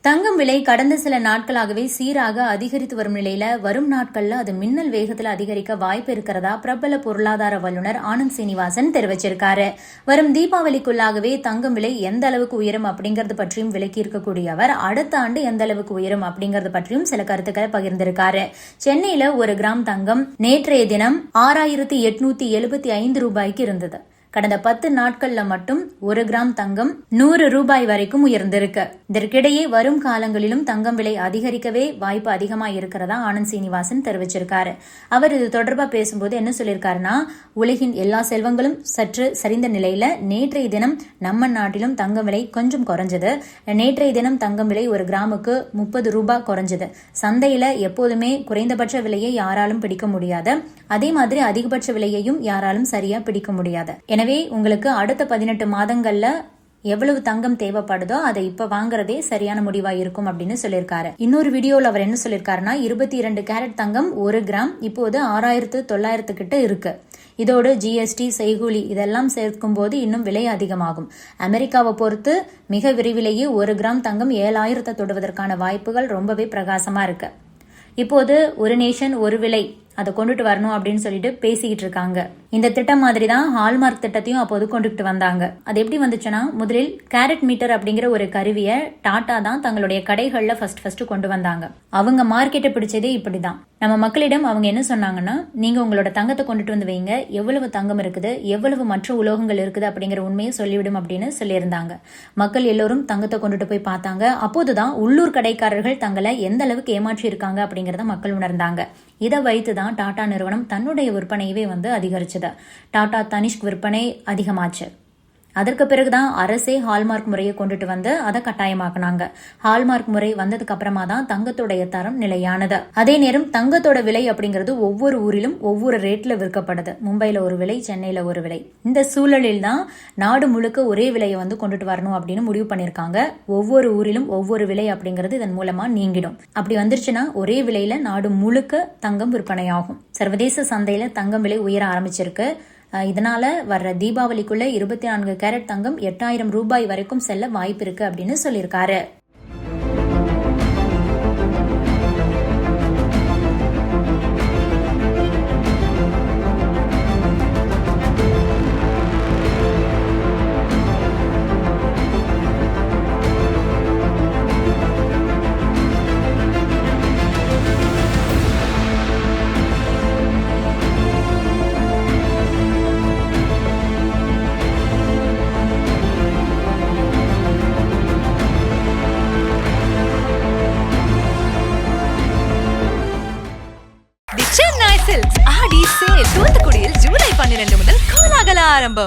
தங்கம் விலை கடந்த சில நாட்களாகவே சீராக அதிகரித்து வரும் நிலையில வரும் நாட்கள்ல அது மின்னல் வேகத்துல அதிகரிக்க வாய்ப்பு இருக்கிறதா பிரபல பொருளாதார வல்லுநர் ஆனந்த் சீனிவாசன் தெரிவிச்சிருக்காரு. வரும் தீபாவளிக்குள்ளாகவே தங்கம் விலை எந்த அளவுக்கு உயரும் அப்படிங்கறது பற்றியும் விலக்கி இருக்கக்கூடிய அவர் அடுத்த ஆண்டு எந்த அளவுக்கு உயரும் அப்படிங்கறது பற்றியும் சில கருத்துக்களை பகிர்ந்திருக்காரு. சென்னையில ஒரு கிராம் தங்கம் நேற்றைய தினம் ஆறாயிரத்தி எட்நூத்தி எழுபத்தி ஐந்து ரூபாய்க்கு இருந்தது. கடந்த பத்து நாட்கள்ல மட்டும் ஒரு கிராம் தங்கம் நூறு ரூபாய் வரைக்கும் உயர்ந்திருக்கு. இதற்கிடையே வரும் காலங்களிலும் தங்கம் விலை அதிகரிக்கவே வாய்ப்பு அதிகமா இருக்கிறதா ஆனந்த் சீனிவாசன் தெரிவிச்சிருக்காரு. அவர் இது தொடர்பா பேசும்போது என்ன சொல்லியிருக்காருன்னா உலகின் எல்லா செல்வங்களும் சற்று சரிந்த நிலையில நேற்றைய தினம் நம்ம நாட்டிலும் தங்கம் விலை கொஞ்சம் குறைஞ்சது. நேற்றைய தினம் தங்கம் விலை ஒரு கிராமுக்கு முப்பது ரூபாய் குறைஞ்சது. சந்தையில எப்போதுமே குறைந்தபட்ச விலையை யாராலும் பிடிக்க முடியாது. அதே மாதிரி அதிகபட்ச விலையையும் யாராலும் சரியா பிடிக்க முடியாது. எனவே உங்களுக்கு அடுத்த பதினெட்டு மாதங்கள்ல எவ்வளவு தங்கம் தேவைப்படுதோ அதை இப்ப வாங்குறதே சரியான முடிவா இருக்கும் அப்படின்னு சொல்லியிருக்காரு. இன்னொரு வீடியோல அவர் என்ன சொல்லியிருக்காருன்னா இருபத்தி இரண்டு கேரட் தங்கம் ஒரு கிராம் இப்போது ஆறாயிரத்து தொள்ளாயிரத்து கிட்ட இருக்கு. இதோடு ஜிஎஸ்டி செய்கூலி இதெல்லாம் சேர்க்கும் போது இன்னும் விலை அதிகமாகும். அமெரிக்காவை பொறுத்து மிக விரைவிலேயே ஒரு கிராம் தங்கம் ஏழாயிரத்தை தொடுவதற்கான வாய்ப்புகள் ரொம்பவே பிரகாசமா இருக்கு. இப்போது ஒரு நேஷன் ஒரு விலை அதை கொண்டுட்டு வரணும் அப்படின்னு சொல்லிட்டு பேசிக்கிட்டு இருக்காங்க. இந்த திட்டம் மாதிரி தான் ஹால்மார்க் திட்டத்தையும் அப்போது கொண்டுட்டு வந்தாங்க. அது எப்படி வந்துச்சுன்னா முதலில் கேரட் மீட்டர் அப்படிங்கிற ஒரு கருவியை டாடா தான் தங்களுடைய கடைகளில் ஃபர்ஸ்ட் ஃபர்ஸ்ட் கொண்டு வந்தாங்க. அவங்க மார்க்கெட்டை பிடிச்சதே இப்படிதான். நம்ம மக்களிடம் அவங்க என்ன சொன்னாங்கன்னா நீங்க உங்களோட தங்கத்தை கொண்டுட்டு வந்து வைங்க. எவ்வளவு தங்கம் இருக்குது எவ்வளவு மற்ற உலோகங்கள் இருக்குது அப்படிங்கிற உண்மையை சொல்லிவிடும் அப்படின்னு சொல்லியிருந்தாங்க. மக்கள் எல்லோரும் தங்கத்தை கொண்டுட்டு போய் பார்த்தாங்க. அப்போதுதான் உள்ளூர் கடைக்காரர்கள் தங்களை எந்த அளவுக்கு ஏமாற்றி இருக்காங்க அப்படிங்கறத மக்கள் உணர்ந்தாங்க. இதை வைத்து தான் டாடா நிறுவனம் தன்னுடைய விற்பனையவே வந்து அதிகரிச்சது. டாடா தனிஷ்க் விற்பனை அதிகமாச்சு. அதற்கு பிறகுதான் அரசே ஹால்மார்க் முறையை கொண்டுட்டு வந்து அதை கட்டாயமாக்குனாங்க. ஹால்மார்க் முறை வந்ததுக்கு அப்புறமா தான் தங்கத்தோடைய தரம் நிலையானது. அதே நேரம் தங்கத்தோட விலை அப்படிங்கிறது ஒவ்வொரு ஊரிலும் ஒவ்வொரு ரேட்ல விற்கப்படுது. மும்பையில ஒரு விலை சென்னையில ஒரு விலை. இந்த சூழலில் தான் நாடு முழுக்க ஒரே விலையை வந்து கொண்டுட்டு வரணும் அப்படின்னு முடிவு பண்ணிருக்காங்க ஒவ்வொரு ஊரிலும் ஒவ்வொரு விலை அப்படிங்கிறது இதன் மூலமா நீங்கிடும். அப்படி வந்துருச்சுன்னா ஒரே விலையில நாடு முழுக்க தங்கம் விற்பனையாகும். சர்வதேச சந்தையில தங்கம் விலை உயர ஆரம்பிச்சிருக்கு. இதனால வர்ற தீபாவளிக்குள்ள இருபத்தி நான்கு கேரட் தங்கம் எட்டாயிரம் ரூபாய் வரைக்கும் செல்ல வாய்ப்பு இருக்கு அப்படின்னு சொல்லியிருக்காரு. சில்க்ஸ் ஆடி சேல் தூத்துக்குடியில் ஜூலை பன்னிரண்டு முதல் கோலாகல ஆரம்பம்.